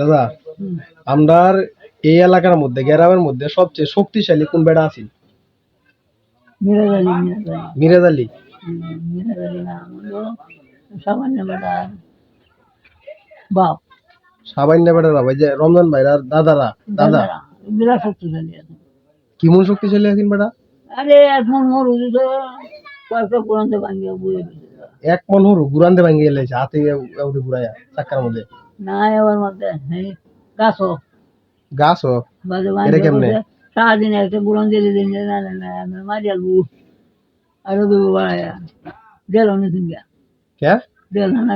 দাদা আমরার এই এলাকার মধ্যে গ্রামের মধ্যে সবচেয়ে শক্তিশালী কোন বেড়া আছে মিরাজ আলী বাপ বেড়ার বাবা যে রমজান দাদারা দাদা বিরাট শক্তিশালী আছে কিমন শক্তিশালী আছেন বেড়া আরে এখন মোর উদিত কয়েকটা পুরান্তে ভাঙিয়ে বয়ে এক মন হরু গুরান্দে ভাঙ্গি গেলেছে হাতে ঘুরাইয়া চাক্কার মধ্যে না মধ্যে গাছও এটা কেমনে? সারাদিন একটা বুড়ন দিন আরও দেবো বাড়াইয়া কে না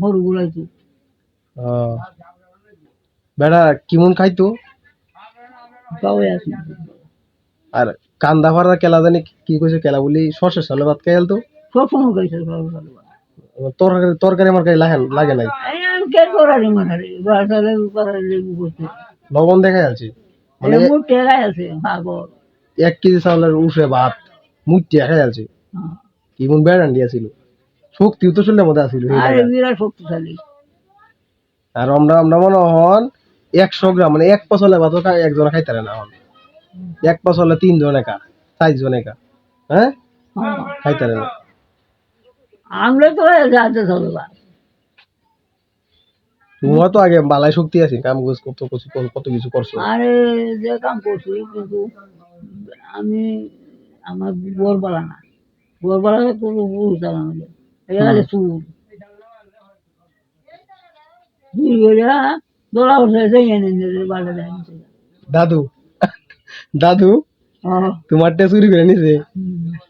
ভরু বেড়া কিমন খাইতো আর কান্দা ভাড়ার কেলা জানি কি কইছে কেলা বলি সর্ষে সালে ভাত খাই তো সব সময় খাইছে সকালবেলা তরকারি তরকারি লাগে লাগে নাই করারি করতে? লবণ দেখাই আছি মানে টেরাই আছে ভাগর এক কেজি চাউলের উঠে ভাত হ্যাঁ। কিমন বেড়ান দিয়েছিল শক্তিও তো মধ্যে আছিল আরে বিরাট শক্তিশালী। আর আমরা আমরা মনে হন একশো গ্রাম মানে এক পছলে ভাত একজন খাইতে না হন এক পছলে তিনজন একা চারজন একা হ্যাঁ? হ্যাঁ। খাইতে না। আমরা তো যাতে চলবে তোমার তো আগে বালাই শক্তি আছে কাম কাজ কত কিছু কত কিছু করছ আরে যে কাম করছি কিন্তু আমি আমার না। কোনো চুর চুর করে দোলা বসে সেই এনে দেয় দাদু দাদু। তোমারটা চুরি করে নিছে।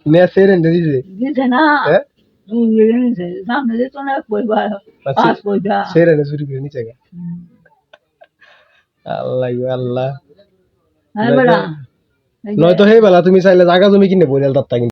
নে সেরে দিছে। দিছে না। হ্যাঁ চুর করে নিছে সামনে দিত না এক পয়সা পাঁচ পয়সা সেরে চুরি করে নিছে গা। হুম। আল্লাহ গো আল্লাহ হ্যাঁ নয়তো বেলা তুমি চাইলে জায়গা জমি কিনে বইরাল তার